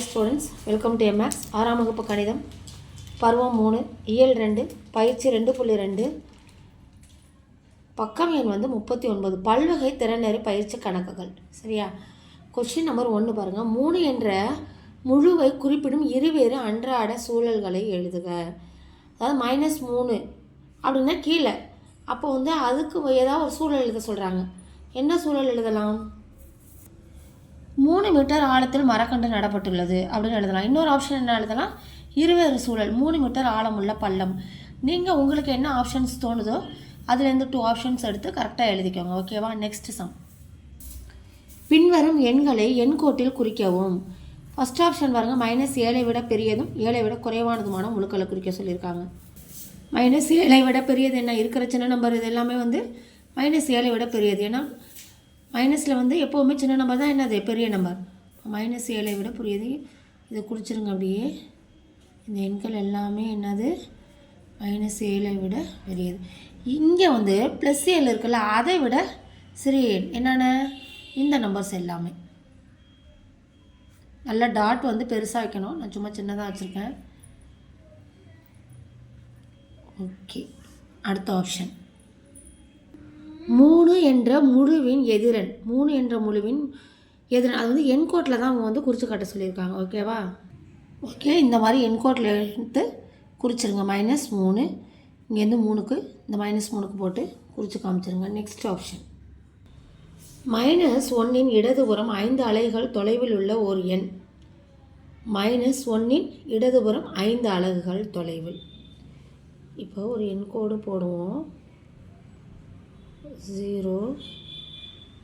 Students welcome to MX ஆறாம் வகுப்பு கணிதம். பருவம் மூணு இயல் ரெண்டு பயிற்சி ரெண்டு புள்ளி ரெண்டு. பக்கம் எண் வந்து முப்பத்தி ஒன்பது. பல்வகை திறனறி பயிற்சி கணக்குகள். சரியா? கொஸ்டின் நம்பர் ஒன்று பாருங்கள் மூணு என்ற முழுவை குறிப்பிடும் இருவேறு அன்றாட சூழல்களை எழுதுக. அதாவது மைனஸ் மூணு அப்படின்னா கீழே. அப்போ வந்து அதுக்கு ஏதாவது ஒரு சூழல் எழுத சொல்கிறாங்க என்ன சூழல் எழுதலாம்? மூணு மீட்டர் ஆழத்தில் மரக்கன்று நடப்பட்டுள்ளது அப்படின்னு எழுதலாம். இன்னொரு ஆப்ஷன் என்ன எழுதலாம்? இருவேறு சூழல் மூணு மீட்டர் ஆழமுள்ள பள்ளம். நீங்கள் உங்களுக்கு என்ன ஆப்ஷன்ஸ் தோணுதோ அதுலேருந்து டூ ஆப்ஷன்ஸ் எடுத்து கரெக்டாக எழுதிக்கோங்க ஓகேவா நெக்ஸ்ட் சம் பின்வரும் எண்களை எண்கோட்டில் குறிக்கவும். ஃபஸ்ட் ஆப்ஷன் பாருங்க மைனஸ் ஏழை விட பெரியதும் ஏழை விட குறைவானதுமான முழுக்களை குறிக்க சொல்லியிருக்காங்க. மைனஸ் ஏழை விட பெரியது என்ன? இருக்கிற சின்ன நம்பர் இது எல்லாமே வந்து மைனஸ் ஏழை விட பெரியது. ஏன்னா மைனஸில் வந்து எப்போவுமே சின்ன நம்பர் தான். என்னது? பெரிய நம்பர் மைனஸ் ஏழை விட புரியுது. இதை குறிச்சிருங்க அப்படியே. இந்த எண்கள் எல்லாமே என்னது? மைனஸ் ஏழை விட பெரியது. இங்கே வந்து ப்ளஸ் ஏழு இருக்குல்ல அதை விட சிறிய எண். என்னென்ன? இந்த நம்பர்ஸ் எல்லாமே. நல்லா டாட் வந்து பெருசாக வைக்கணும். நான் சும்மா சின்னதாக வச்சுருக்கேன். ஓகே அடுத்த ஆப்ஷன் மூணு என்ற முழுவின் எதிரன். மூணு என்ற முழுவின் எதிரன். அது வந்து என்கோட்டில் தான் அவங்க வந்து குறித்து காட்ட சொல்லியிருக்காங்க. ஓகேவா ஓகே இந்த மாதிரி என்கோட்டில் எடுத்து குறிச்சிருங்க. மைனஸ் மூணு. இங்கேருந்து மூணுக்கு இந்த மைனஸ் மூணுக்கு போட்டு குறித்து காமிச்சிருங்க. நெக்ஸ்ட் ஆப்ஷன் மைனஸ் ஒன்னின் இடதுபுறம் ஐந்து அலைகள் தொலைவில் உள்ள ஒரு எண். மைனஸ் ஒன்னின் இடதுபுறம் ஐந்து அலகுகள் தொலைவில். இப்போ ஒரு எண்கோடு போடுவோம். ஜீரோ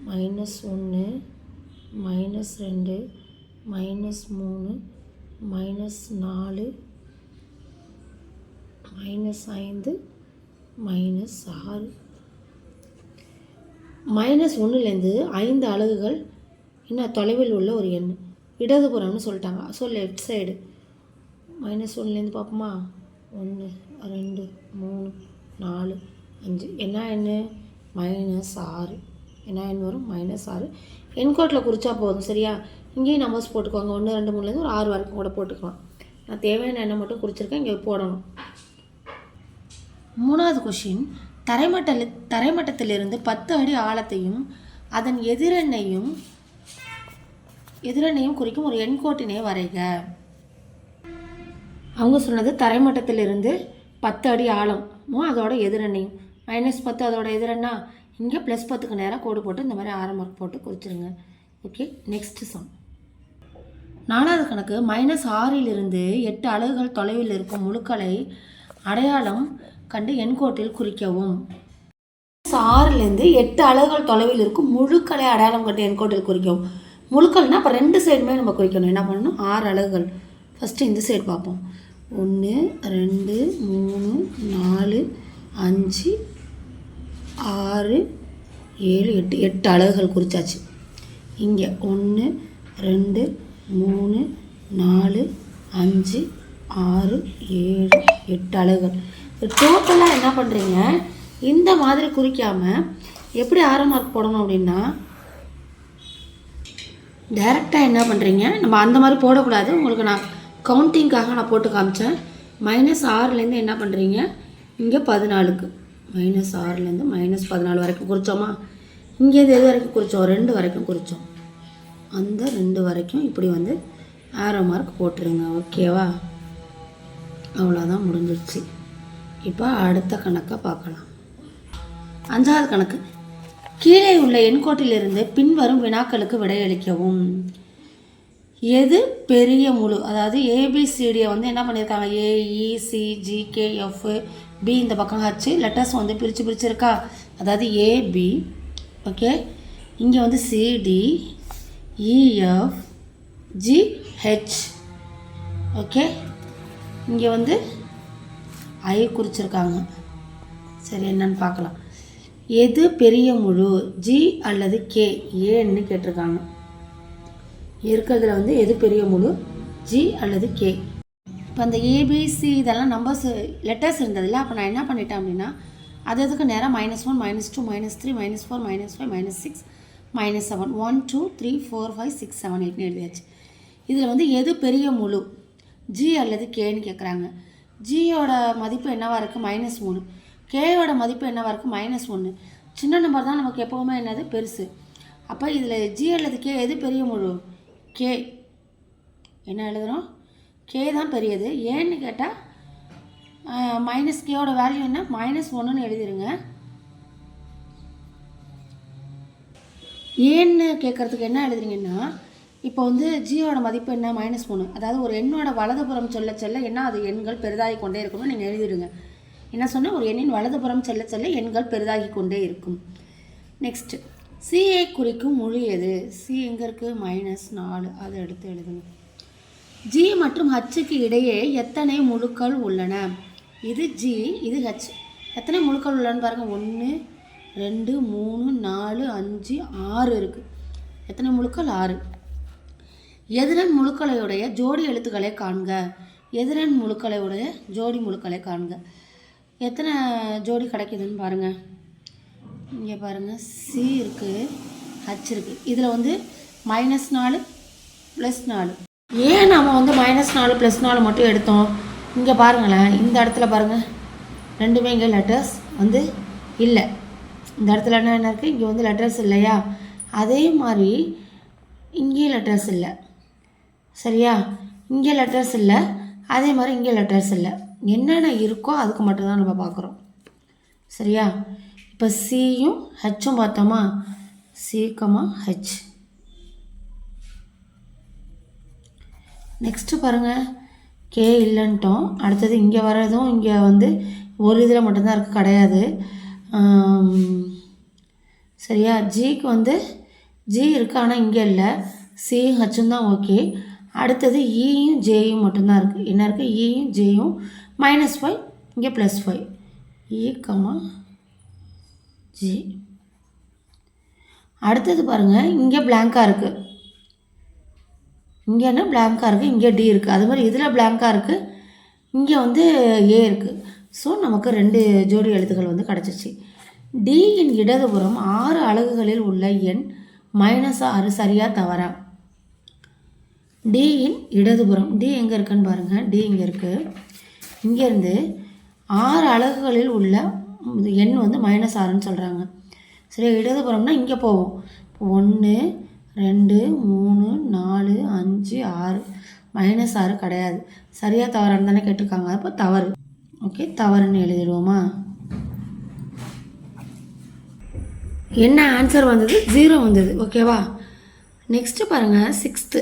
மைனஸ் ஒன்று மைனஸ் ரெண்டு மைனஸ் மூணு மைனஸ் நாலு மைனஸ் ஐந்து மைனஸ் ஆறு. மைனஸ் ஒன்றுலேருந்து ஐந்து அலகுகள் இன்னும் தொலைவில் உள்ள ஒரு எண். இடதுபுறம்னு சொல்லிட்டாங்க. ஸோ லெஃப்ட் சைடு மைனஸ் ஒன்றுலேருந்து பார்ப்போமா? ஒன்று ரெண்டு மூணு நாலு அஞ்சு. என்ன எண்ணு? மைனஸ் ஆறு. என்ன எண் வரும்? மைனஸ் ஆறு. எண்கோட்டில் குறித்தா போதும் சரியா? இங்கேயும் நம்பர்ஸ் போட்டுக்கோங்க. ஒன்று ரெண்டு மூணுலேருந்து ஒரு ஆறு வரைக்கும் கூட போட்டுக்கலாம். நான் தேவையான எண்ணெய் மட்டும் குறிச்சிருக்கேன் இங்கே போடணும். மூணாவது கொஷின் தரைமட்டல தரைமட்டத்திலிருந்து பத்து அடி ஆழத்தையும் அதன் எதிரெண்ணையும் எதிரெண்ணையும் குறிக்கும் ஒரு எண்கோட்டினை வரைக. அவங்க சொன்னது தரைமட்டத்திலிருந்து பத்து அடி ஆழமும் அதோட எதிரெண்ணையும். மைனஸ் பத்து அதோட எதிரன்னா இங்கே ப்ளஸ் பத்துக்கு நேராக கோடு போட்டு இந்த மாதிரி ஆரம் மார்க் போட்டு குறிச்சிருங்க ஓகே நெக்ஸ்ட் சம் நாலாவது கணக்கு மைனஸ் ஆறிலிருந்து எட்டு அலகுகள் தொலைவில் இருக்கும் முழுக்களை அடையாளம் கண்டு எண்கோட்டில் குறிக்கவும். ஆறுலேருந்து எட்டு அலகுகள் தொலைவில் இருக்கும் முழுக்களை அடையாளம் கண்டு எண்கோட்டில் குறிக்கவும். முழுக்கள்னால் அப்போ ரெண்டு சைடுமே நம்ம குறிக்கணும். என்ன பண்ணணும்? ஆறு அலகுகள். ஃபஸ்ட்டு இந்த சைடு பார்ப்போம். ஒன்று ரெண்டு மூணு நாலு அஞ்சு ஆறு ஏழு எட்டு எட்டு அலகுகள் குறித்தாச்சு இங்கே ஒன்று ரெண்டு மூணு நாலு அஞ்சு ஆறு ஏழு எட்டு அலகுகள். டோட்டலாக என்ன பண்ணுறீங்க இந்த மாதிரி குறிக்காமல் எப்படி ஆறு மார்க் போடணும் அப்படின்னா டைரெக்டாக என்ன பண்ணுறீங்க நம்ம அந்த மாதிரி போடக்கூடாது. உங்களுக்கு நான் கவுண்டிங்காக நான் போட்டு காமிச்சேன். மைனஸ் ஆறுலேருந்து என்ன பண்ணுறீங்க இங்கே பதினாலுக்கு. மைனஸ் ஆறுலேருந்து மைனஸ் பதினாலு வரைக்கும் குறித்தோமா இங்கேருந்து எது வரைக்கும் குறித்தோம் ரெண்டு வரைக்கும் குறித்தோம் அந்த ரெண்டு வரைக்கும் இப்படி வந்து ஆரோ மார்க் போட்டுருங்க ஓகேவா அவ்வளோதான் முடிஞ்சிடுச்சு இப்போ அடுத்த கணக்கை பார்க்கலாம். அஞ்சாவது கணக்கு. கீழே உள்ள எண்கோட்டிலிருந்து பின்வரும் வினாக்களுக்கு விடையளிக்கவும் எது பெரிய முழு அதாவது ஏபிசிடியை வந்து என்ன பண்ணியிருக்காங்க? ஏஇசிஜிகேஎஃப் பி இந்த பக்கம் ஹச்சு லெட்டர்ஸ் வந்து பிரித்து பிரிச்சுருக்கா? அதாவது ஏபி ஓகே இங்கே வந்து சிடி இஎஃப் ஜிஹெச் ஓகே இங்கே வந்து ஐ குறிச்சிருக்காங்க. சரி என்னன்னு பார்க்கலாம். எது பெரிய முழு ஜி அல்லது கே ஏன்னு கேட்டிருக்காங்க. இருக்கிறதுல வந்து எது பெரிய முழு ஜி அல்லது கே இப்போ அந்த ஏபிசி இதெல்லாம் நம்பர்ஸ் லெட்டர்ஸ் இருந்ததில்ல அப்போ நான் என்ன பண்ணிட்டேன் அப்படின்னா அது அதுக்கு நேராக minus one minus two minus three minus four minus five minus six minus seven one two three four five six seven எயிட்னு எழுதியாச்சு. இதில் வந்து எது பெரிய முழு? ஜி அல்லது கேன்னு கேட்குறாங்க ஜியோட மதிப்பு என்னவாக இருக்குது மைனஸ் மூணு. கேயோட மதிப்பு என்னவாக இருக்குது மைனஸ் ஒன்று சின்ன நம்பர் தான் நமக்கு எப்போவுமே என்னது? பெருசு. அப்போ இதில் ஜி அல்லது கே எது பெரிய முழு? கே என்ன எழுதுகிறோம் கே தான் பெரியது. ஏன்னு கேட்டால் மைனஸ் கேவோட வேல்யூ என்ன? மைனஸ் ஒன்றுன்னு எழுதிடுங்க ஏன்னு கேட்குறதுக்கு என்ன எழுதுறீங்கன்னா இப்போ வந்து ஜியோட மதிப்பு என்ன? மைனஸ் ஒன்று அதாவது ஒரு எண்ணோட வலதுபுறம் சொல்ல செல்ல என்ன? அது எண்கள் பெரிதாகி கொண்டே இருக்கும்னு நீங்கள் எழுதிடுங்க. என்ன சொன்னால் ஒரு எண்ணின் வலதுபுறம் செல்ல செல்ல எண்கள் பெரிதாகி கொண்டே இருக்கும். நெக்ஸ்ட் சிஏ குறிக்கும் மொழி எது? சி எங்கே இருக்குது மைனஸ் நாலு. அதை எடுத்து எழுதுங்க. ஜி மற்றும் ஹச்சுக்கு இடையே எத்தனை முழுக்கள் உள்ளன? இது ஜி இது ஹச் எத்தனை முழுக்கள் உள்ளன்னு பாருங்கள் ஒன்று ரெண்டு மூணு நாலு அஞ்சு ஆறு இருக்குது எத்தனை முழுக்கள்? ஆறு. எதிரன் முழுக்களையுடைய ஜோடி எழுத்துக்களை காண்க. எதிரன் முழுக்களையுடைய ஜோடி முழுக்களை காண்க. எத்தனை ஜோடி கிடைக்குதுன்னு பாருங்கள் இங்கே பாருங்கள் சி இருக்குது ஹச் இருக்குது இதில் வந்து மைனஸ் நாலு ப்ளஸ் நாலு. ஏன் நம்ம வந்து மைனஸ் நாலு ப்ளஸ் நாலு மட்டும் எடுத்தோம்? இங்கே பாருங்களேன் இந்த இடத்துல பாருங்கள் ரெண்டுமே இங்கே லெட்டர்ஸ் வந்து இல்லை. இந்த இடத்துல என்ன என்ன இருக்குது இங்கே வந்து லெட்டர்ஸ் இல்லையா? அதே மாதிரி இங்கேயும் லெட்டர்ஸ் இல்லை. சரியா? இங்கே லெட்டர்ஸ் இல்லை. அதே மாதிரி இங்கே லெட்டர்ஸ் இல்லை. என்னென்ன இருக்கோ அதுக்கு மட்டும்தான் நம்ம பார்க்குறோம். சரியா? இப்போ சியும் ஹெச்சும் பார்த்தோமா? சி ஹெச் நெக்ஸ்ட்டு பாருங்கள் கே இல்லைன்ட்டோம். அடுத்தது இங்கே வர்றதும் இங்கே வந்து ஒரு இதில் மட்டும்தான் இருக்குது கிடையாது. சரியா? ஜிக்கு வந்து ஜி இருக்குது ஆனால் இங்கே இல்லை. சி ஹச்சும் தான் ஓகே அடுத்தது e இயும் ஜேயும் மட்டும்தான் இருக்குது என்ன இருக்குது இயும் e ஜேயும் மைனஸ் ஃபைவ் இங்கே plus five E e, comma G அடுத்தது பாருங்கள் இங்கே பிளாங்காக இருக்குது இங்கே என்ன இருக்குது இங்கே டி இருக்குது அது மாதிரி இதில் பிளாங்காக இருக்குது இங்கே வந்து ஏ இருக்குது ஸோ நமக்கு ரெண்டு ஜோடி எழுத்துக்கள் வந்து கிடச்சிச்சு டியின் இடதுபுறம் ஆறு அலகுகளில் உள்ள எண் மைனஸ் ஆறு சரியாக தவறா? டியின் இடதுபுறம். டி எங்கே இருக்குன்னு பாருங்கள் டி இங்கே இருக்குது இங்கேருந்து ஆறு அலகுகளில் உள்ள எண் வந்து மைனஸ் ஆறுன்னு சொல்கிறாங்க சரி இடதுபுறம்னா இங்கே போவோம். ஒன்று ரெண்டு மூணு நாலு அஞ்சு ஆறு. மைனஸ் ஆறு கிடையாது. சரியாக தவறான்னு தானே கேட்டிருக்காங்க. அப்போ தவறு. ஓகே தவறுன்னு எழுதிடுவோமா? என்ன ஆன்சர் வந்தது? ஜீரோ வந்தது. ஓகேவா நெக்ஸ்ட்டு பாருங்கள் சிக்ஸ்த்து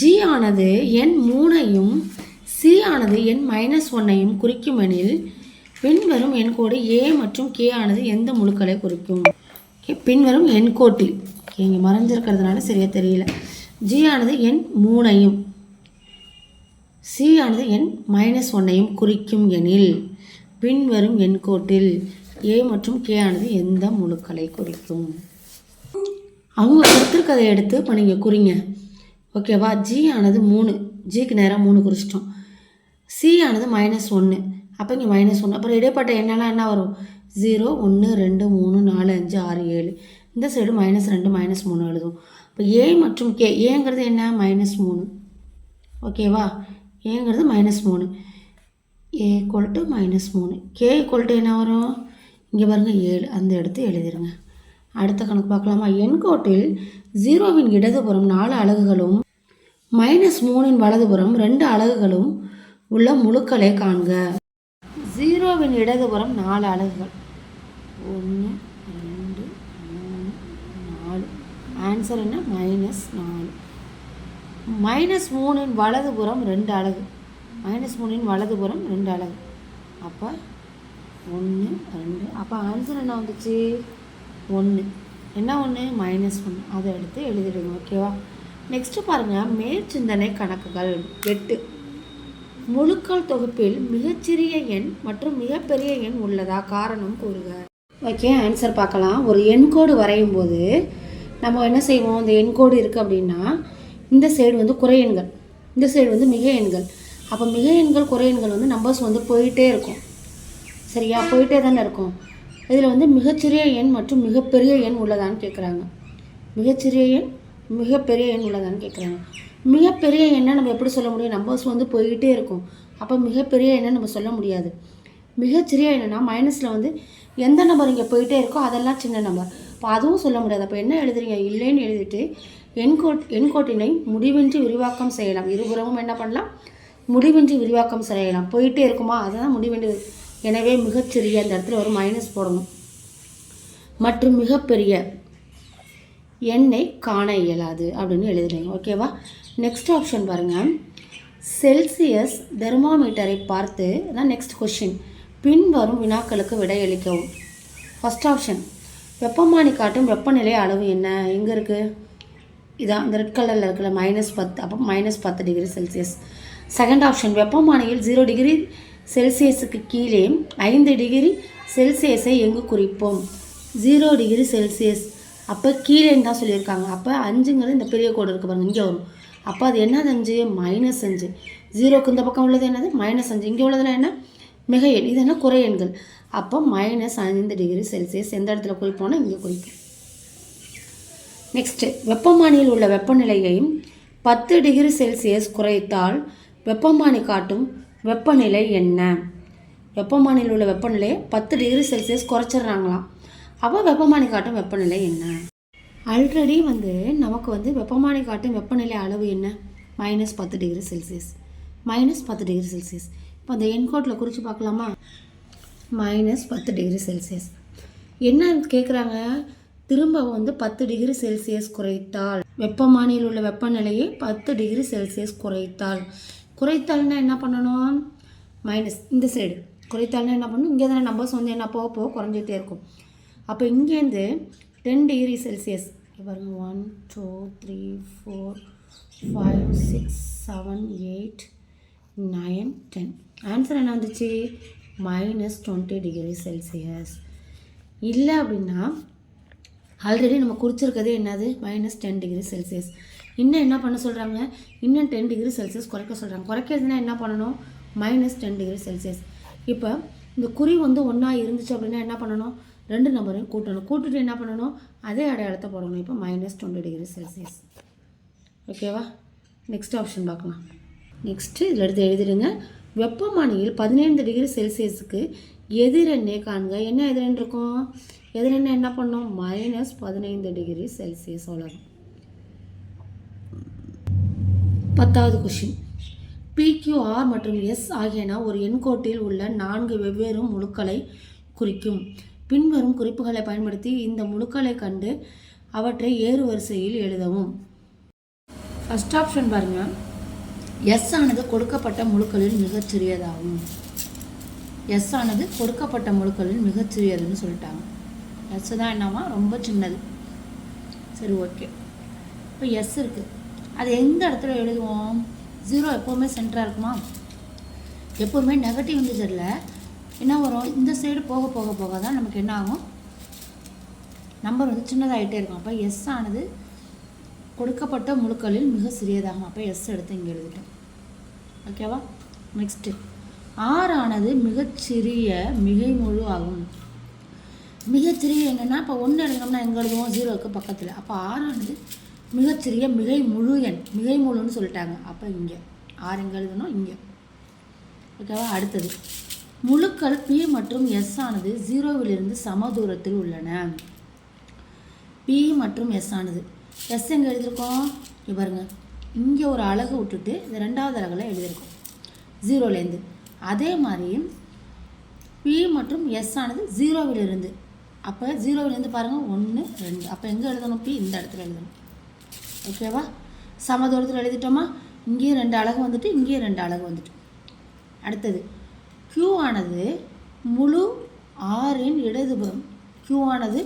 ஜி ஆனது எண் மூணையும் சி ஆனது என் மைனஸ் ஒன்னையும் குறிக்கும் எனில் பின்வரும் எண்கோடு ஏ மற்றும் கே ஆனது எந்த முழுக்களை குறிக்கும்? பின்வரும் எண்கோட்டில் கோட்டில். இங்கே மறைஞ்சிருக்கிறதுனால சரியாக தெரியல. ஜி ஆனது எண் மூணையும். சி ஆனது எண் மைனஸ் ஒன்னையும் குறிக்கும் எனில் பின்வரும் எண்கோட்டில் ஏ மற்றும் கே ஆனது எந்த முழுக்களை குறிக்கும்? அவங்க கொடுத்துருக்கதை எடுத்து இப்போ நீங்கள் குறிங்க. ஓகேவா ஜி ஆனது மூணு. ஜிக்கு நேராக மூணு குறிச்சிட்டோம். சி ஆனது மைனஸ் ஒன்று அப்போ இங்கே மைனஸ் ஒன்று அப்புறம் இடைப்பட்ட என்னென்னா என்ன வரும்? ஜீரோ ஒன்று ரெண்டு மூணு நாலு அஞ்சு ஆறு ஏழு. இந்த சைடு மைனஸ் ரெண்டு மைனஸ் மூணு எழுதுவோம். இப்போ ஏ மற்றும் கே ஏங்கிறது என்ன? மைனஸ் மூணு. ஓகேவா ஏங்கிறது மைனஸ் மூணு. ஏ கொல்ட்டு மைனஸ் மூணு. கே கொல்ட்டு என்ன வரும்? இங்கே பாருங்கள் ஏழு. அந்த எடுத்து எழுதிடுங்க அடுத்த கணக்கு பார்க்கலாமா? எண்கோட்டில் ஜீரோவின் இடதுபுறம் நாலு அலகுகளும் மைனஸ் மூணின் வலதுபுறம் ரெண்டு அலகுகளும் உள்ள முழுக்களை காண்க. ஜீரோவின் இடதுபுறம் நாலு அலகுகள். ஒன்று ரெண்டு மூணு நாலு. ஆன்சர் என்ன? மைனஸ் நாலு. மைனஸ் மூணின் வலதுபுறம் ரெண்டு அலகு. மைனஸ் மூணின் வலதுபுறம் ரெண்டு அலகு. அப்போ ஒன்று ரெண்டு. அப்போ ஆன்சர் என்ன வந்துச்சு? ஒன்று என்ன ஒன்று மைனஸ் ஒன்று அதை எடுத்து எழுதிடுங்க ஓகேவா நெக்ஸ்ட்டு பாருங்கள் மேற்சிந்தனை கணக்குகள். எட்டு. முழுக்கள் தொகுப்பில் மிகச்சிறிய எண் மற்றும் மிகப்பெரிய எண் உள்ளதா? காரணம் கூறுக. ஓகே ஆன்சர் பார்க்கலாம். ஒரு எண்கோடு வரையும் போது நம்ம என்ன செய்வோம்? இந்த எண்கோடு இருக்குது அப்படின்னா இந்த சைடு வந்து குறை எண்கள். இந்த சைடு வந்து மிக எண்கள். அப்போ மிக எண்கள் குறை எண்கள் வந்து நம்பர்ஸ் வந்து போயிட்டே இருக்கும். சரியா? போயிட்டே தானே இருக்கும். இதில் வந்து மிகச்சிறிய எண் மற்றும் மிகப்பெரிய எண் உள்ளதான்னு கேட்குறாங்க மிகச்சிறிய எண் மிகப்பெரிய எண் உள்ளதான்னு கேட்குறாங்க மிகப்பெரிய எண்ணை நம்ம எப்படி சொல்ல முடியும்? நம்பர்ஸ் வந்து போய்கிட்டே இருக்கும். அப்போ மிகப்பெரிய எண்ணை நம்ம சொல்ல முடியாது. மிகச்சிறிய என்னென்னா மைனஸில் வந்து எந்த நம்பர் இங்கே போயிட்டே இருக்கோ அதெல்லாம் சின்ன நம்பர் இப்போ அதுவும் சொல்ல முடியாது. அப்போ என்ன எழுதுறீங்க? இல்லைன்னு எழுதிட்டு எண்கோட் எண்கோட்டினை முடிவின்றி விரிவாக்கம் செய்யலாம். இருபுறமும் என்ன பண்ணலாம்? முடிவின்றி விரிவாக்கம் செய்யலாம். போயிட்டே இருக்குமா? அதுதான் முடிவின்றி. எனவே மிகச்சிறிய அந்த இடத்துல ஒரு மைனஸ் போடணும். மற்றும் மிகப்பெரிய எண்ணை காண இயலாது அப்படின்னு எழுதுறீங்க. ஓகேவா நெக்ஸ்ட் ஆப்ஷன் பாருங்கள் செல்சியஸ் தெர்மாமீட்டரை பார்த்து தான் நெக்ஸ்ட் கொஷின் பின்வரும் வினாக்களுக்கு விடையளிக்கவும். ஃபஸ்ட் ஆப்ஷன் வெப்பமானி காட்டும் வெப்பநிலை அளவு என்ன? எங்கே இருக்குது இதான் இந்த ரெட் கலரில் இருக்கிற மைனஸ் பத்து அப்போ மைனஸ் பத்து டிகிரி செல்சியஸ் செகண்ட் ஆப்ஷன் வெப்பமானியில் ஜீரோ டிகிரி செல்சியஸுக்கு கீழே ஐந்து டிகிரி செல்சியஸை எங்கு குறிப்போம்? ஜீரோ டிகிரி செல்சியஸ் அப்போ கீழேன்னு தான் சொல்லியிருக்காங்க. அப்போ அஞ்சுங்கிறது இந்த பெரிய கோடு இருக்குது பாருங்கள் இங்கே வரும். அப்போ அது என்னது அஞ்சு? மைனஸ் அஞ்சு. ஜீரோக்கு இந்த பக்கம் உள்ளது என்னது? மைனஸ் அஞ்சு. இங்கே உள்ளதுனா என்ன? மிக எண் இது என்ன குறை எண்கள்? அப்போ மைனஸ் ஐந்து டிகிரி செல்சியஸ் எந்த இடத்துல குறிப்போம்னா இங்கே குறிப்போம் நெக்ஸ்ட்டு வெப்பமானியில் உள்ள வெப்பநிலையையும் பத்து டிகிரி செல்சியஸ் குறைத்தால் வெப்பமானி காட்டும் வெப்பநிலை என்ன? வெப்பமானியில் உள்ள வெப்பநிலையை பத்து டிகிரி செல்சியஸ் குறைச்சிடுறாங்களாம். அப்போ வெப்பமானி காட்டும் வெப்பநிலை என்ன? ஆல்ரெடி வந்து நமக்கு வந்து வெப்பமானி காட்டும் வெப்பநிலை அளவு என்ன? மைனஸ் பத்து டிகிரி செல்சியஸ் மைனஸ் பத்து டிகிரி செல்சியஸ் இப்போ அந்த என்கோட்டில் குறித்து பார்க்கலாமா? மைனஸ் பத்து டிகிரி செல்சியஸ் என்ன கேட்குறாங்க திரும்ப வந்து பத்து டிகிரி செல்சியஸ் குறைத்தால் வெப்பமானியில் உள்ள வெப்பநிலையை பத்து டிகிரி செல்சியஸ் குறைத்தால். குறைத்தால்னா என்ன பண்ணணும்? மைனஸ் இந்த சைடு குறைத்தால்னா என்ன பண்ணணும்? இங்கே தானே நம்பர்ஸ் வந்து என்ன போக போக குறைஞ்சிட்டே இருக்கும். அப்போ இங்கேருந்து டென் டிகிரி செல்சியஸ் பாருங்க one two three four five six seven eight nine ten answer என்ன வந்துச்சு? மைனஸ் டுவெண்ட்டி டிகிரி செல்சியஸ் இல்லை அப்படின்னா ஆல்ரெடி நம்ம குறிச்சிருக்கிறது என்னது? மைனஸ் டென் டிகிரி செல்சியஸ் இன்னும் என்ன பண்ண சொல்கிறாங்க இன்னும் டென் டிகிரி செல்சியஸ் குறைக்க சொல்கிறாங்க குறைக்கிறதுனா என்ன பண்ணணும்? மைனஸ் டென் டிகிரி செல்சியஸ் இப்போ இந்த குறி வந்து ஒன்றா இருந்துச்சு அப்படின்னா என்ன பண்ணணும்? ரெண்டு நம்பரையும் கூட்டணும். கூட்டிட்டு என்ன பண்ணணும்? அதே அடையாளத்தை போடணும். இப்போ மைனஸ் டுவெண்ட்டி டிகிரி செல்சியஸ் ஓகேவா நெக்ஸ்ட் ஆப்ஷன் பார்க்கலாம். நெக்ஸ்ட்டு இதில் எடுத்து எழுதிடுங்க. வெப்பமானியில் பதினைந்து டிகிரி செல்சியஸுக்கு எதிரெண்ணே காண்க. என்ன எதிரெண் இருக்கும்? எதிரெண்ணை என்ன பண்ணும்? மைனஸ் பதினைந்து டிகிரி செல்சியஸ் அவ்வளோதான் பத்தாவது கொஷின் பிக்யூஆர் மற்றும் எஸ் ஆகியன ஒரு எண்கோட்டில் உள்ள நான்கு வெவ்வேறு முழுக்களை குறிக்கும். பின்வரும் குறிப்புகளை பயன்படுத்தி இந்த முழுக்களை கண்டு அவற்றை ஏறு வரிசையில் எழுதவும். ஃபஸ்ட் ஆப்ஷன் பாருங்கள் எஸ் ஆனது கொடுக்கப்பட்ட முழுக்களில் மிகச்சிறியதாகும் எஸ் ஆனது கொடுக்கப்பட்ட முழுக்களில் மிகச்சிறியதுன்னு சொல்லிட்டாங்க. எஸ் தான் என்னமா ரொம்ப சின்னது. சரி ஓகே இப்போ எஸ் இருக்குது அது எந்த இடத்துல எழுதுவோம்? ஜீரோ எப்போவுமே சென்டராக இருக்குமா? எப்போவுமே நெகட்டிவ் இன்டிஜரில் என்ன வரும்? இந்த சைடு போக போக போக தான் நமக்கு என்ன ஆகும்? நம்பர் வந்து சின்னதாகிட்டே இருக்கும். அப்போ எஸ் ஆனது கொடுக்கப்பட்ட முழுக்களில் மிக சிறியதாகும். அப்போ எஸ் எடுத்து இங்கே எழுதிட்டோம். ஓகேவா நெக்ஸ்ட்டு ஆறானது மிகச்சிறிய மிகை முழு ஆகும். மிகச்சிறிய என்னென்னா இப்போ ஒன்று எழுதணும்னா எங்கே எழுதுவோம் ஜீரோவுக்கு பக்கத்தில். அப்போ ஆறானது மிகச்சிறிய மிகை முழு எண் மிகை முழுன்னு சொல்லிட்டாங்க. அப்போ இங்கே. ஆறு எங்கே எழுதணும்? இங்கே. ஓகேவா அடுத்தது. முழுக்கள் பி மற்றும் எஸ் ஆனது ஜீரோவிலிருந்து சம தூரத்தில் உள்ளன. பி மற்றும் எஸ் ஆனது. எஸ் எங்கே எழுதியிருக்கோம்? இங்கே பாருங்கள் இங்கே ஒரு அழகு விட்டுட்டு இந்த ரெண்டாவது அழகில் எழுதியிருக்கோம். ஜீரோலேருந்து அதே மாதிரி பி மற்றும் எஸ் ஆனது ஜீரோவிலிருந்து. அப்போ ஜீரோவிலேருந்து பாருங்கள் ஒன்று ரெண்டு. அப்போ எங்கே எழுதணும்? பி இந்த இடத்துல எழுதணும். ஓகேவா சம தூரத்தில் எழுதிட்டோமா? இங்கேயும் ரெண்டு அழகு வந்துட்டு இங்கேயும் ரெண்டு அழகு வந்துட்டு. அடுத்தது க்யூ ஆனது முழு ஆறின் இடதுபுறம். க்யூ ஆனது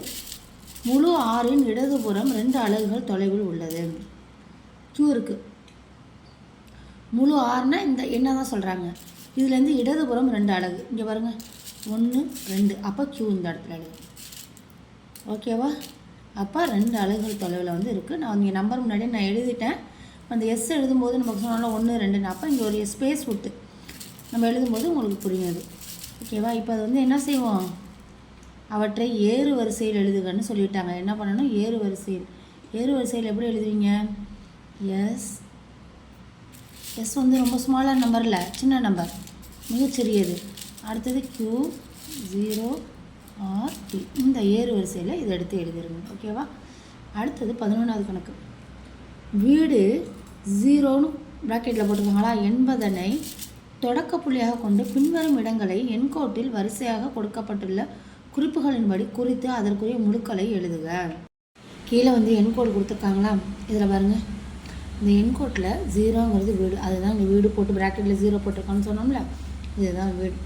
முழு ஆறின் இடதுபுறம் ரெண்டு அலகுகள் தொலைவில் உள்ளது. க்யூ இருக்குது முழு ஆறுனா இந்த என்ன தான் சொல்கிறாங்க இதுலேருந்து இடதுபுறம் ரெண்டு அழகு இங்கே பாருங்க. ஒன்று ரெண்டு. அப்போ க்யூ இந்த இடத்துல அழகு ஓகேவா அப்போ ரெண்டு அலகுகள் தொலைவில் வந்து இருக்குது நான் இங்கே நம்பர் முன்னாடியே நான் எழுதிட்டேன். அந்த எஸ் எழுதும்போது நமக்கு சொன்னாலும் ஒன்று ரெண்டுன்னு அப்போ இங்கே ஒரு ஸ்பேஸ் விட்டு நம்ம எழுதும்போது உங்களுக்கு புரியாது. ஓகேவா இப்போ அது வந்து என்ன செய்வோம்? அவற்றை ஏறு வரிசையில் எழுதுகன்னு சொல்லிட்டாங்க. என்ன பண்ணணும்? ஏறு வரிசையில். ஏறு வரிசையில் எப்படி எழுதுவீங்க? எஸ் எஸ் வந்து ரொம்ப ஸ்மாலான நம்பரில் சின்ன நம்பர் மிகச்சிறியது அடுத்தது க்யூ ஜீரோ ஆர் டி இந்த ஏறு வரிசையில் இதை எடுத்து எழுதிருங்க. ஓகேவா அடுத்தது பதினொன்றாவது கணக்கு. வீடு ஜீரோன்னு ப்ராக்கெட்டில் போட்டிருக்காங்களா? என்பதனை தொடக்க புள்ளியாக கொண்டு பின்வரும் இடங்களை என்கோட்டில் வரிசையாக கொடுக்கப்பட்டுள்ள குறிப்புகளின்படி குறித்து அதற்குரிய முழுக்களை எழுதுக. கீழே வந்து என்கோடு கொடுத்துருக்காங்களா? இதில் பாருங்கள் இந்த என்கோட்டில் ஜீரோங்கிறது வீடு. அதுதான் இங்கே வீடு போட்டு ப்ராக்கெட்டில் ஜீரோ போட்டிருக்கான்னு சொன்னோம்ல இதுதான் வீடு.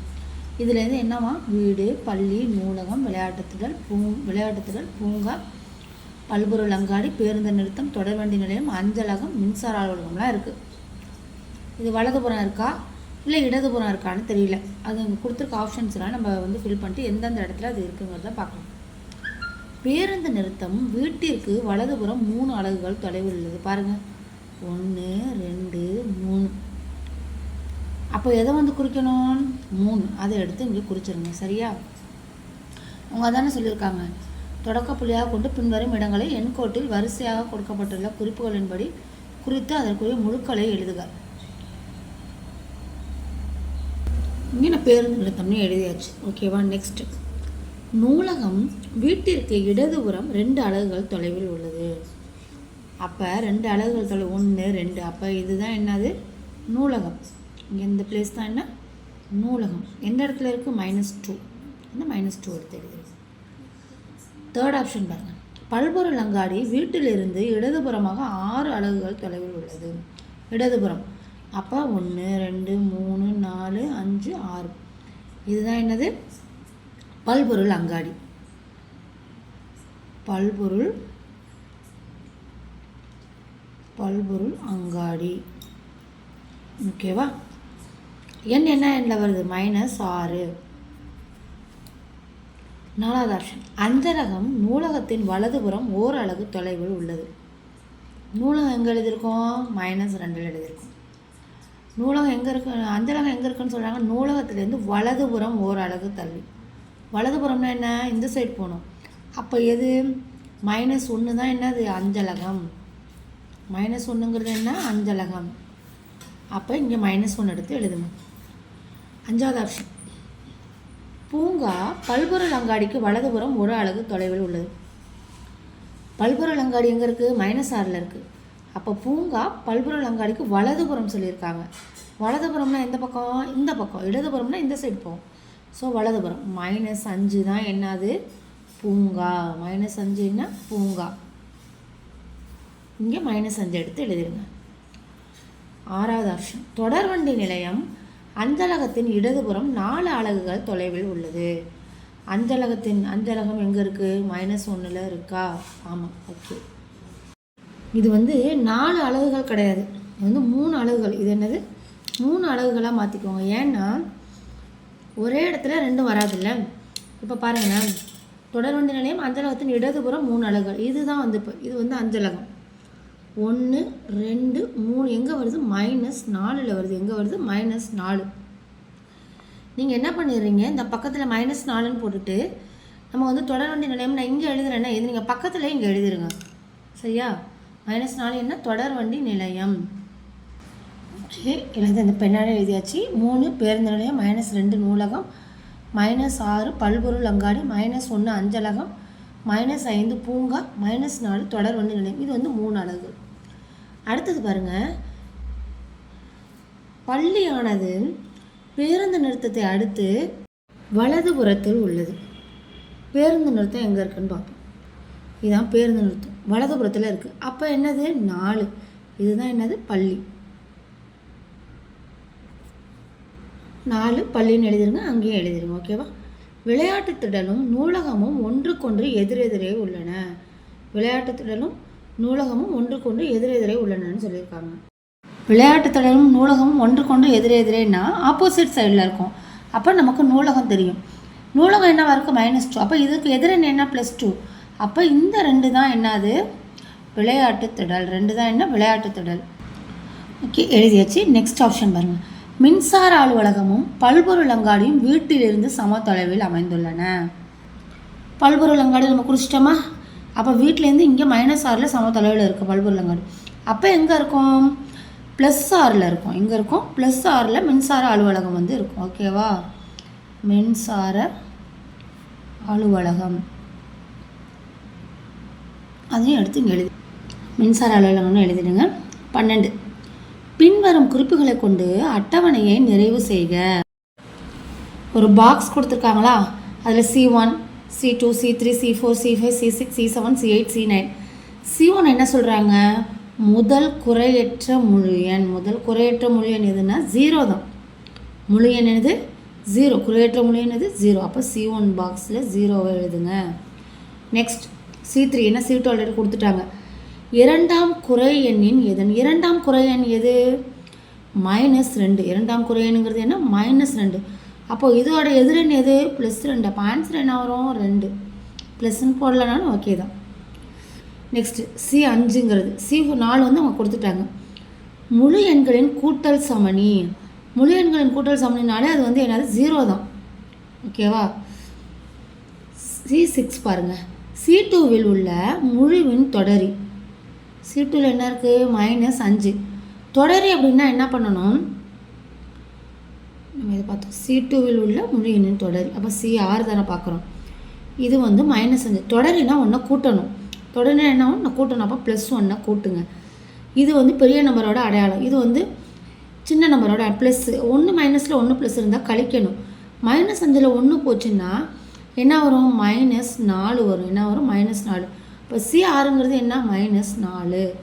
இதுலேருந்து என்னவா? வீடு பள்ளி நூலகம் விளையாட்டுத்திடல் பூ விளையாட்டுத்திடல் பூங்கா பல்பொருள் அங்காடி பேருந்து நிறுத்தம் தொடர்வண்டி நிலையம் அஞ்சலகம் மின்சார அலுவலகம்லாம் இருக்குது இது வலதுபுறம் இருக்கா? இல்லை இடதுபுறம் இருக்கான்னு தெரியல. அது இங்கே கொடுத்துருக்க ஆப்ஷன்ஸ்லாம் நம்ம வந்து ஃபில் பண்ணிட்டு எந்தெந்த இடத்துல அது இருக்குங்கிறத பார்க்கலாம். பேருந்து நிறுத்தம் வீட்டிற்கு வலதுபுறம் மூணு அலகுகள் தொலைவில் உள்ளது. பாருங்கள் ஒன்று ரெண்டு மூணு. அப்போ எதை வந்து குறிக்கணும்? மூணு. அதை எடுத்து இங்கே குறிச்சிருங்க. சரியா? அவங்க தானே சொல்லியிருக்காங்க. தொடக்க புள்ளியாக கொண்டு பின்வரும் இடங்களை எண்கோட்டில் வரிசையாக கொடுக்கப்பட்டுள்ள குறிப்புகளின்படி குறித்து அதற்குரிய முழுக்களை எழுதுக. இங்கே நான் பேருந்து நிறுத்தம்னு எழுதியாச்சு. ஓகேவா? நெக்ஸ்ட் நூலகம் வீட்டிற்கு இடதுபுறம் ரெண்டு அலகுகள் தொலைவில் உள்ளது. அப்போ ரெண்டு அலகுகள் தொலை ஒன்று ரெண்டு. அப்போ இதுதான் என்னது? நூலகம். இங்கே இந்த பிளேஸ் தான் என்ன? நூலகம். எந்த இடத்துல இருக்குது மைனஸ் டூ என்ன மைனஸ் டூ எடுத்து எழுதுறது? தேர்ட் ஆப்ஷன் பாருங்கள் பல்பொருள் அங்காடி வீட்டிலிருந்து இடதுபுறமாக ஆறு அலகுகள் தொலைவில் உள்ளது. இடதுபுறம். அப்போ ஒன்று ரெண்டு மூணு நாலு அஞ்சு ஆறு. இதுதான் என்னது? பல்பொருள் அங்காடி. பல்பொருள் பல்பொருள் அங்காடி. ஓகேவா? எண் என்ன எண்ணில் வருது? மைனஸ் ஆறு. நாலாவது ஆப்ஷன் அஞ்சலகம் நூலகத்தின் வலதுபுறம் ஓர் அலகு தொலைவில் உள்ளது. நூலகம் எங்கே எழுதியிருக்கோம்? மைனஸ் ரெண்டில் எழுதியிருக்கோம். நூலகம் எங்கே இருக்கு? அஞ்சலகம் எங்கே இருக்குன்னு சொல்கிறாங்க நூலகத்துலேருந்து வலதுபுறம் ஓர் அலகு தள்ளி. வலதுபுறம்னா என்ன? இந்த சைடு போகணும். அப்போ எது? மைனஸ் ஒன்று தான் என்னது? அஞ்சலகம். மைனஸ் ஒன்றுங்கிறது என்ன? அஞ்சலகம். அப்போ இங்கே மைனஸ் ஒன்று எடுத்து எழுதுங்க. அஞ்சாவது ஆப்ஷன் பூங்கா பல்பொருள் அங்காடிக்கு வலதுபுறம் ஒரு அலகு தொலைவில் உள்ளது. பல்பொருள் அங்காடி எங்கே இருக்குது மைனஸ் ஆறில் இருக்குது அப்போ பூங்கா பல்பொருள் அங்காடிக்கு வலதுபுறம் சொல்லியிருக்காங்க. வலதுபுறம்னா எந்த பக்கம்? இந்த பக்கம். இடதுபுறம்னா இந்த சைடு போகும். ஸோ வலதுபுறம். மைனஸ் அஞ்சு தான் என்னது? பூங்கா. மைனஸ் அஞ்சுன்னா பூங்கா. இங்கே மைனஸ் அஞ்சு எடுத்து எழுதிருங்க. ஆறாவது ஆப்ஷன் தொடர்வண்டி நிலையம் அஞ்சலகத்தின் இடதுபுறம் நாலு அலகுகள் தொலைவில் உள்ளது. அஞ்சலகத்தின் அஞ்சலகம் எங்கே இருக்குது மைனஸ் ஒன்றில் இருக்கா? ஆமாம் ஓகே இது வந்து நாலு அலகுகள் கிடையாது. இது வந்து மூணு அலகுகள். இது என்னது? மூணு அலகுகளாக மாற்றிக்கோங்க ஏன்னா ஒரே இடத்துல ரெண்டும் வராதுல்ல? இப்போ பாருங்களேன். தொடர்வண்டி நிலையம் அஞ்சலகத்தின் இடதுபுறம் மூணு அலகுகள். இதுதான் வந்து இப்போ இது வந்து அஞ்சலகம். ஒன்று ரெண்டு மூணு. எங்கே வருது? மைனஸ் நாலில் வருது. எங்கே வருது? மைனஸ் நாலு. நீங்கள் என்ன பண்ணிடுறீங்க? இந்த பக்கத்தில் மைனஸ் நாலுன்னு போட்டுட்டு நம்ம வந்து தொடர்வண்டி நிலையம் நான் இங்கே எழுதுறேன்னா இது நீங்கள் பக்கத்தில் இங்கே எழுதிருங்க. சரியா? மைனஸ் நாலு என்ன? தொடர்வண்டி நிலையம். ஓகே. எழுத இந்த பெண்ணாலே எழுதியாச்சு. மூணு பேருந்து நிலையம் மைனஸ் ரெண்டு நூலகம். மைனஸ் ஆறு பல்பொருள் அங்காடி. மைனஸ் ஒன்று அஞ்சலகம். மைனஸ் ஐந்து பூங்கா. மைனஸ் நாலு தொடர்வண்டி நிலையம். இது வந்து மூணு அழகு அடுத்தது பாருங்க. பள்ளியானது பேருந்து நிறுத்தத்தை அடுத்து வலதுபுறத்தில் உள்ளது. பேருந்து நிறுத்தம் எங்கே இருக்குன்னு பார்ப்போம். இதுதான் பேருந்து நிறுத்தம். வலதுபுறத்தில் இருக்குது அப்போ என்னது? நாலு. இதுதான் என்னது? பள்ளி. நாலு பள்ளின்னு எழுதிருங்க அங்கேயும் எழுதிருங்க ஓகேவா? விளையாட்டு திடலும் நூலகமும் ஒன்றுக்கொன்று எதிரெதிரே உள்ளன. விளையாட்டு திடலும் நூலகமும் ஒன்றுக்கொன்று எதிரெதிரே உள்ளனன்னு சொல்லியிருக்காங்க. விளையாட்டு தொடரும் நூலகமும் ஒன்றுக்கொன்று எதிரெதிரேன்னா ஆப்போசிட் சைடில் இருக்கும். அப்போ நமக்கு நூலகம் தெரியும். நூலகம் என்னவாக இருக்குது மைனஸ் டூ அப்போ இதுக்கு எதிரணி என்ன? ப்ளஸ் டூ அப்போ இந்த ரெண்டு தான் என்னது? விளையாட்டு திடல். ரெண்டு தான் என்ன? விளையாட்டு திடல். ஓகே எழுதியாச்சு. நெக்ஸ்ட் ஆப்ஷன் பாருங்கள் மின்சார அலுவலகமும் பல்பொருள் அங்காடியும் வீட்டிலிருந்து சம தொலைவில் அமைந்துள்ளன. பல்பொருள் அங்காடி நம்ம குறிச்சிட்டோமா? அப்போ வீட்டிலேருந்து இங்கே மைனஸ் ஆறில் சம தொலைவில் இருக்குது பல்புருளங்காடு அப்போ எங்கே இருக்கும்? ப்ளஸ் ஆறில் இருக்கும். எங்கே இருக்கும் ப்ளஸ் ஆறில் மின்சார அலுவலகம் வந்து இருக்கும். ஓகேவா மின்சார அலுவலகம். அதையும் எடுத்து இங்கே எழுதி மின்சார அலுவலகம்னு எழுதிடுங்க. பன்னெண்டு. பின்வரும் குறிப்புகளை கொண்டு அட்டவணையை நிறைவு செய்க. ஒரு பாக்ஸ் கொடுத்துருக்காங்களா? அதில் C one C two C three C four C five C six C seven C eight C nine C one என்ன சொல்கிறாங்க முதல் குறையற்ற முழு எண் முதல் குறையற்ற முழு எண் எதுனா ஜீரோ தான். முழு எண் என்னது? ஜீரோ குறையற்ற முழு எண் எது ஜீரோ அப்போ சி ஒன் பாக்ஸில் ஜீரோவை எழுதுங்க. நெக்ஸ்ட் சி த்ரீ என்ன சி டூ ஆல்ரெடி கொடுத்துட்டாங்க? இரண்டாம் குறை எண்ணின் எதன்? இரண்டாம் குறை எண் எது? மைனஸ் ரெண்டு. இரண்டாம் குறை எண்ணுங்கிறது என்ன? மைனஸ் ரெண்டு. அப்போது இதோட எதிரெண் எது? ப்ளஸ் ரெண்டு. அப்போ ஆன்சர் என்ன வரும்? ரெண்டு. ப்ளஸ்ன்னு போடலனாலும் ஓகே தான். நெக்ஸ்ட்டு சி அஞ்சுங்கிறது. சி நாலு வந்து அவங்க கொடுத்துட்டாங்க. முழு எண்களின் கூட்டல் சமணி. முழு எண்களின் கூட்டல் சமணினாலே அது வந்து என்னது? ஜீரோ தான். ஓகேவா சி சிக்ஸ் பாருங்கள் சி டூவில் உள்ள முழுவின் தொடரி. சி டூவில் என்ன இருக்குது மைனஸ் அஞ்சு. தொடரி அப்படின்னா என்ன பண்ணணும்? நம்ம இதை பார்த்தோம். சி டூவில் உள்ள முழு எண்ணின் தொடரி. அப்போ சி ஆறு தானே பார்க்குறோம். இது வந்து மைனஸ் அஞ்சு. தொடரினா ஒன்றை கூட்டணும். தொடர்னா என்ன ஒன்று கூட்டணும். அப்போ ப்ளஸ் ஒன்றை கூட்டுங்க. இது வந்து பெரிய நம்பரோட அடையாளம். இது வந்து சின்ன நம்பரோட ப்ளஸ் ஒன்று மைனஸில் ஒன்று ப்ளஸ் இருந்தால் கழிக்கணும். மைனஸ் அஞ்சில் ஒன்று போச்சுன்னா என்ன வரும்? மைனஸ் நாலு வரும். என்ன வரும்? மைனஸ் நாலு. இப்போ சி ஆறுங்கிறது என்ன? மைனஸ் நாலு.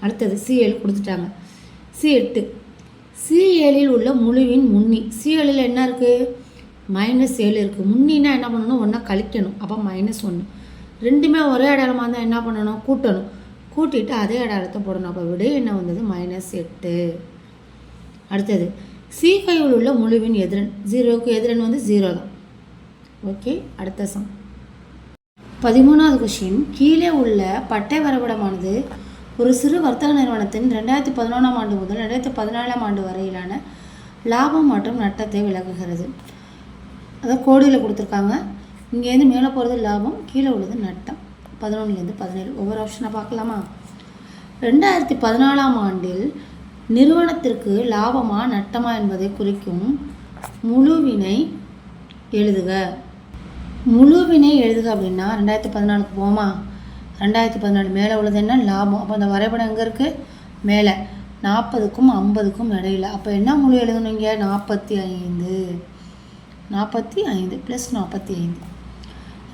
அடுத்தது சி ஏழு கொடுத்துட்டாங்க. சி எட்டு. சி ஏழில் உள்ள முழுவின் முன்னி. சி ஏழில் என்ன இருக்குது மைனஸ் ஏழு இருக்குது முன்னினா என்ன பண்ணணும்? ஒன்றா கழிக்கணும். அப்போ மைனஸ் ஒன்று ரெண்டுமே ஒரே அடையாளமாக இருந்தால் என்ன பண்ணணும்? கூட்டணும். கூட்டிட்டு அதே அடையாளத்தை போடணும். அப்போ விட என்ன வந்தது? மைனஸ் எட்டு. அடுத்தது சி ஃபைவில் உள்ள முழுவின் எதிரன். ஜீரோவுக்கு எதிரன் வந்து ஜீரோ தான். ஓகே அடுத்த சம் பதிமூணாவது கொஷின் கீழே உள்ள பட்டை வரைபடமானது ஒரு சிறு வர்த்தக நிறுவனத்தின் ரெண்டாயிரத்தி பதினொன்றாம் ஆண்டு முதல் ரெண்டாயிரத்தி பதினாலாம் ஆண்டு வரையிலான லாபம் மற்றும் நட்டத்தை விளக்குகிறது. அதாவது கோடியில் கொடுத்துருக்காங்க. இங்கேருந்து மேலே போகிறது லாபம் கீழே உள்ளது நட்டம். பதினொன்றுலேருந்து பதினேழு. ஒவ்வொரு ஆப்ஷனை பார்க்கலாமா? ரெண்டாயிரத்தி பதினாலாம் ஆண்டில் நிறுவனத்திற்கு லாபமா நட்டமா என்பதை குறிக்கும் முழுவினை எழுதுக. முழுவினை எழுதுக அப்படின்னா ரெண்டாயிரத்தி பதினாலுக்கு போமா ரெண்டாயிரத்தி பதினாலு மேலே உள்ளது என்ன? லாபம். அப்போ அந்த வரைபடம் எங்கே இருக்குது மேலே. நாற்பதுக்கும் ஐம்பதுக்கும் இடையில. அப்போ என்ன முழு எழுதணும் இங்கே? நாற்பத்தி ஐந்து. நாற்பத்தி ஐந்து ப்ளஸ் நாற்பத்தி ஐந்து.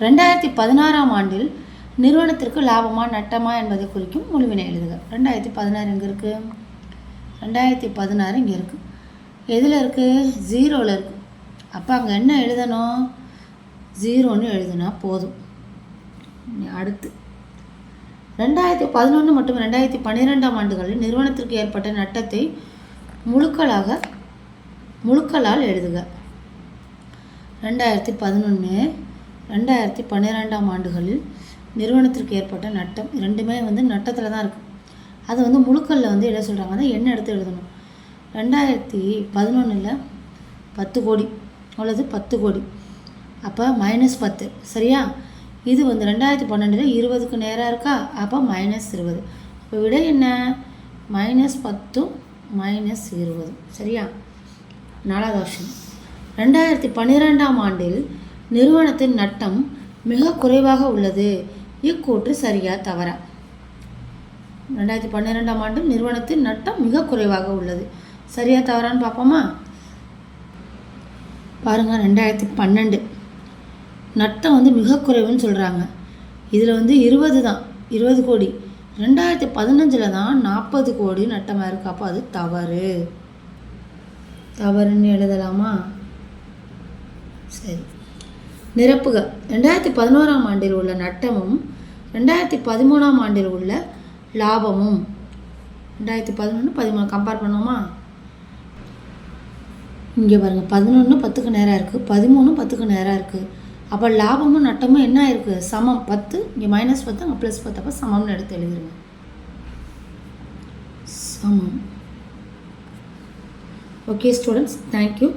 ரெண்டாயிரத்தி பதினாறாம் ஆண்டில் நிறுவனத்திற்கு லாபமா நட்டமா என்பதை குறிக்கும் முழுவினை எழுதுக. ரெண்டாயிரத்தி பதினாறு எங்கே இருக்குது ரெண்டாயிரத்தி பதினாறு இங்கே இருக்குது எதில் இருக்குது ஜீரோவில் இருக்குது அப்போ அங்கே என்ன எழுதணும்? ஜீரோன்னு எழுதுனா போதும். அடுத்து. ரெண்டாயிரத்தி பதினொன்று மற்றும் ரெண்டாயிரத்தி பன்னிரெண்டாம் ஆண்டுகளில் நிறுவனத்திற்கு ஏற்பட்ட நட்டத்தை முழுக்களாக முழுக்களால் எழுதுக. ரெண்டாயிரத்தி பதினொன்று ரெண்டாயிரத்தி பன்னிரெண்டாம் ஆண்டுகளில் நிறுவனத்திற்கு ஏற்பட்ட நட்டம் ரெண்டுமே வந்து நட்டத்தில் தான் இருக்குது அது வந்து முழுக்கல்ல வந்து என்ன சொல்கிறாங்கன்னா என்ன எடுத்து எழுதணும். ரெண்டாயிரத்தி பதினொன்றில் பத்து கோடி அவ்வளோது பத்து கோடி. அப்போ மைனஸ் பத்து சரியா? இது வந்து ரெண்டாயிரத்தி பன்னெண்டில் இருபதுக்கு நேராக இருக்கா? அப்போ மைனஸ் இருபது. இப்போ விட என்ன? மைனஸ் பத்தும் மைனஸ் இருபது சரியா? நாலாவது ஆப்ஷன் ரெண்டாயிரத்தி பன்னிரெண்டாம் ஆண்டில் நிறுவனத்தின் நட்டம் மிக குறைவாக உள்ளது. இக்கூற்று சரியா தவறா? ரெண்டாயிரத்தி பன்னிரெண்டாம் ஆண்டு நிறுவனத்தின் நட்டம் மிக குறைவாக உள்ளது. சரியா தவறான்னு பார்ப்போமா? பாருங்கள் ரெண்டாயிரத்தி பன்னெண்டு. நட்டம் வந்து மிக குறைவுன்னு சொல்கிறாங்க இதில் வந்து இருபது தான் இருபது கோடி. ரெண்டாயிரத்தி பதினஞ்சில் தான் நாற்பது கோடி நட்டமாக இருக்கு. அப்போ அது தவறு. தவறுன்னு எழுதலாமா? சரி. நிரப்புக. ரெண்டாயிரத்தி பதினோராம் ஆண்டில் உள்ள நட்டமும் ரெண்டாயிரத்தி பதிமூணாம் ஆண்டில் உள்ள லாபமும். ரெண்டாயிரத்தி பதினொன்று பதிமூணு கம்பேர் பண்ணுவோமா? இங்கே பாருங்கள் பதினொன்று பத்துக்கு நேராக இருக்குது பதிமூணு பத்துக்கு நேராக இருக்குது அப்போ லாபமும் நட்டமும் என்ன இருக்குது சமம். பத்து இங்கே மைனஸ் பத்து அங்கே ப்ளஸ் பத்து. அப்போ சமம்னு எடுத்து எழுதிருங்க சமம். ஓகே ஸ்டூடெண்ட்ஸ் தேங்க்யூ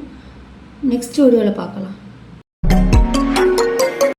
நெக்ஸ்ட் வீடியோவில் பார்க்கலாம்.